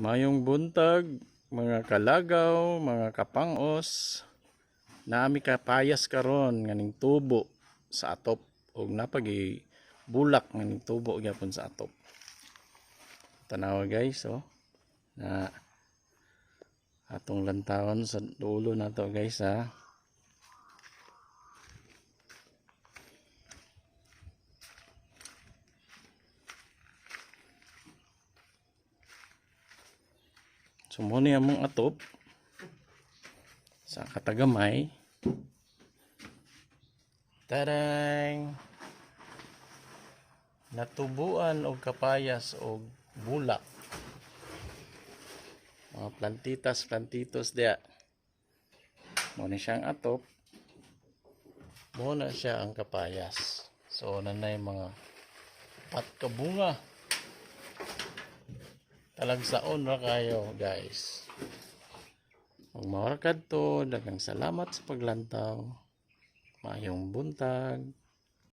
Mayong buntag, mga kalagaw, mga kapangos, nami kapayas karon nganing tubo sa atop ug napagi bulak nganing tubo gyapon sa atop. Tanawa guys, oh. Na atong lantawon sa dulo na to guys ha. So mo ni among atop sa katagamay. Tarang natubuan og kapayas og bulak. Mga plantitas, plantitos dia. Mo ni siyang atop. Mo na siya ang kapayas. So nanay mga pat kabunga. Talagsaon ra kayo, guys. Kung mawarakad to, dagang salamat sa paglantaw. Mayong buntag.